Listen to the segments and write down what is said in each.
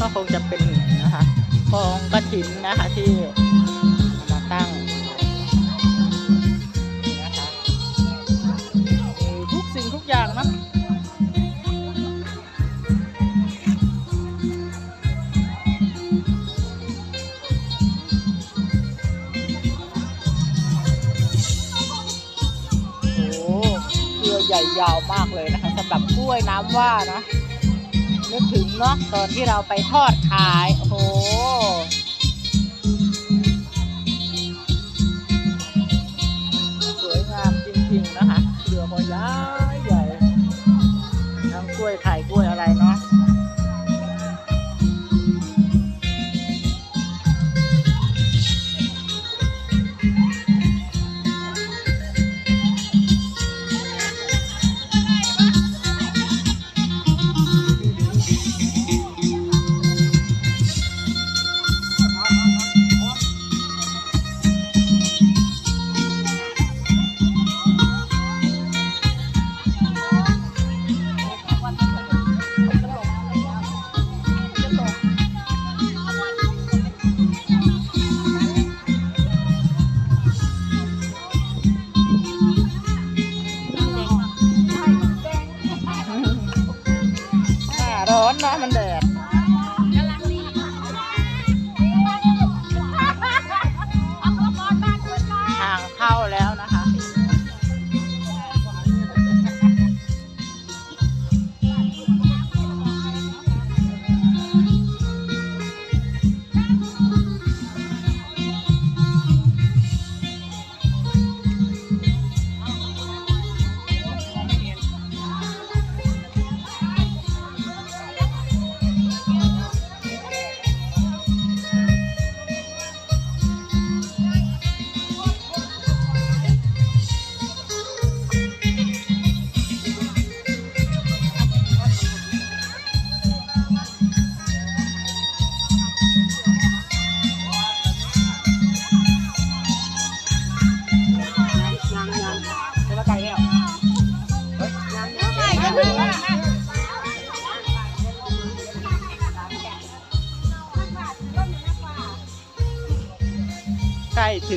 ก็คงจะเป็นนะคะกองกระถินนะคะที่มาตั้งนะคะทุกสิ่งทุกอย่างนะโอ้เรือใหญ่ยาวมากเลยนะคะสำหรับกล้วยน้ำว่านะ นึกถึงเนาะตอนที่เราไปทอดขาย โอ้โห อนนะมันแดด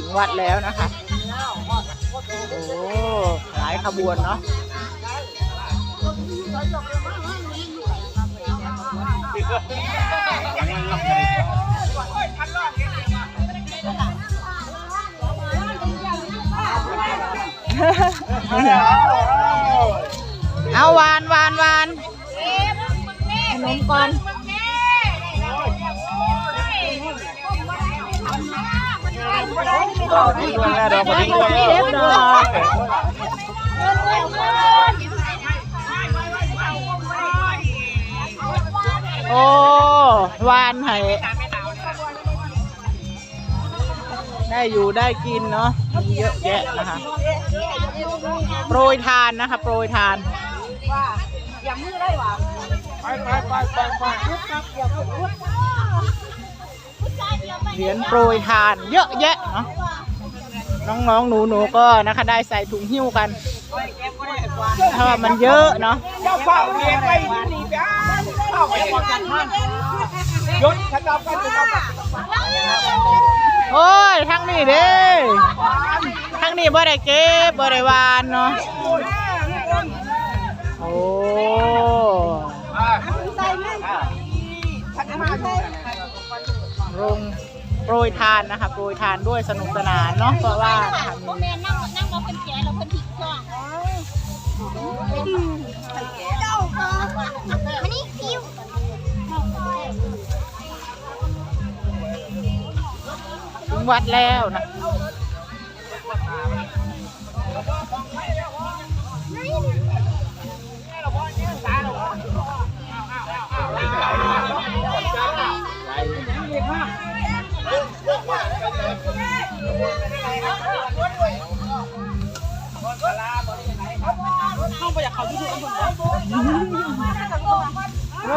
งวัดแล้วนะคะ โอ้ หลายขบวนเนาะเอาวานวานวานขนมก่อน โอ้วานไห้ได้อยู่ได้กินเนาะมีเยอะแยะนะคะโปรยทานนะคะ โปรยทานไปไปไปไปไป เหรียญโปรยทานเยอะแยะเนาะน้องๆหนูๆก็นะคะได้ใส่ถุงหิ้วกันเพราะว่ามันเยอะเนาะเจ้าเฝ้าเลี้ยงไว้ที่นี่ไปเข้าไปก่อนกันมั่งยศฉันเอากันเอากันโอ้ยทั้งนี้เด้ทั้งนี้บ่ได้เก็บบ่ได้วานเนาะโอ้โรง โรยทานนะคะโปรยทานด้วยสนุกสนานเนาะเพราะว่านะคะโมเมนนั่งนั่งเราเป็นแกเราเป็นผิดช่องเจ้าค่ะอันนี้คิวถึงวัดแล้วนะ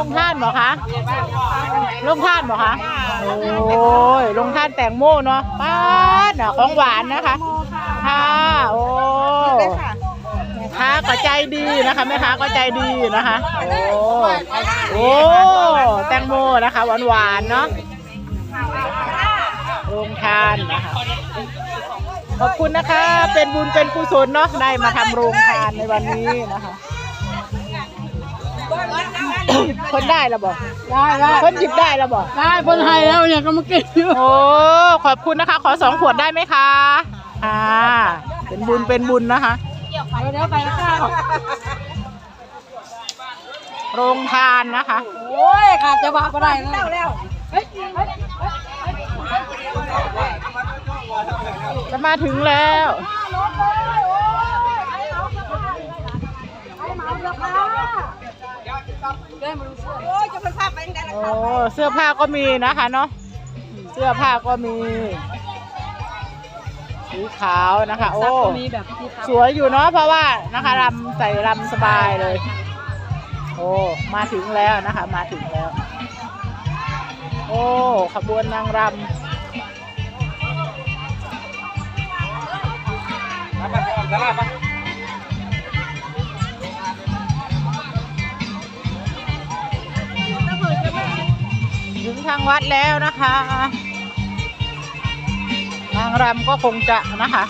งท่านบอกคะลงท่านบอกคะ โอ้ยลงท่านแตงโมเนาะป้าดน่ะของหวานนะคะค่ะโอ้แม่ค้าก็ใจดีนะคะแม่ค้าก็ใจดีนะคะ โอ้โอ้แตงโมนะคะหวานๆเนาะโรงทานนะคะขอบคุณนะคะ เป็นบุญเป็นกุศลเนาะได้มาทำโรงทานในวันนี้นะคะ คนได้แล้วบอกได้ได้คนหยิบได้แล้วบอกได้คนไทยแล้วเนี่ยก็มากินอยู่โอ้ขอบคุณนะคะ ขอสองขวดได้ไหมคะค่ะเป็นบุญเป็นบุญนะคะเดี๋ยวไปข้าวโรงทานนะคะโอ้ยขาดจะบาก็ได้แล้วแล้วจะมาถึงแล้ว โอ้ยจะเป็นภาพไปได้ละโอ้ เสื้อผ้าก็มีนะคะเนาะ เสื้อผ้าก็มี สีขาวนะคะ โอ้ มีแบบที่ทสวยอยู่เนาะเพราะว่านะคะรำใส่รำสบายเลย โอ้ มาถึงแล้วนะคะ มาถึงแล้ว โอ้ขบวนนางรำ วัดแล้วนะคะ นางรำก็คงจะนะคะ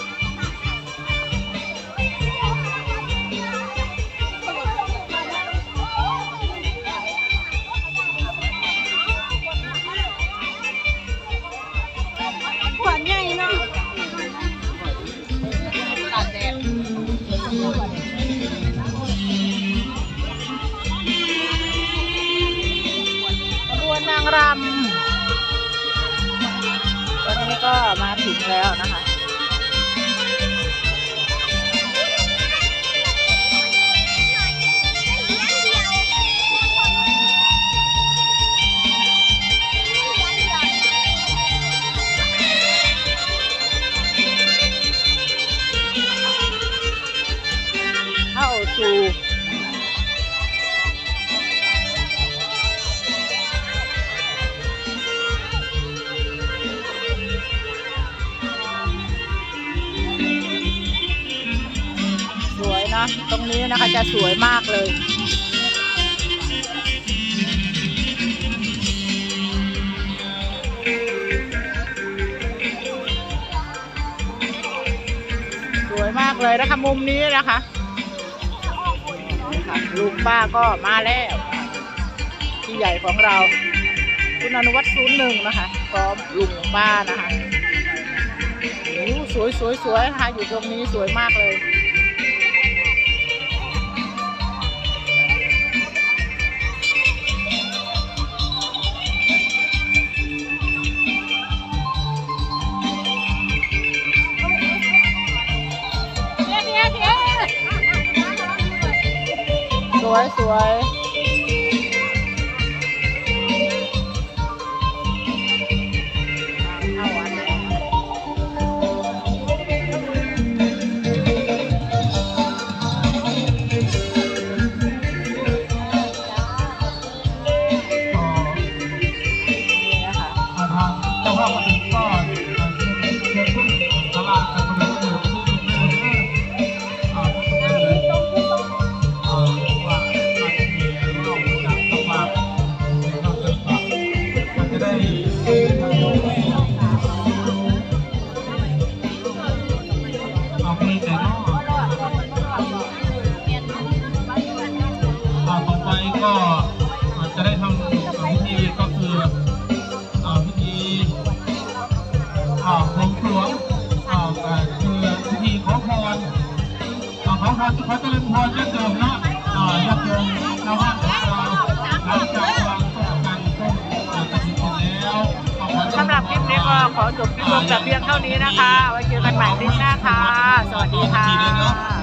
ก็มาถึงแล้วนะคะ ตรงนี้นะคะจะสวยมากเลย สวยมากเลยนะคะมุมนี้นะคะลุงป้าก็มาแล้วที่ใหญ่ของเรา คุณอนุวัฒน์ศูนย์หนึ่งนะคะพร้อมลุงป้านะคะโอ้สวยสวยสวยนะคะอยู่ตรงนี้สวยมากเลย วยสวยเอาอันนี้นี่นะคะ อ่าขอพรขเจริญพรญาติโยมเนาะอ่าญาติโยมชาวบ้านของเราหลังจากวางต้นกันต้นอ่าตัดสินแล้วสำหรับคลิปนี้ก็ขอจบคลิปลงแต่เพียงเท่านี้นะคะ ไว้เจอกันใหม่คลิปหน้าค่ะ สวัสดีค่ะ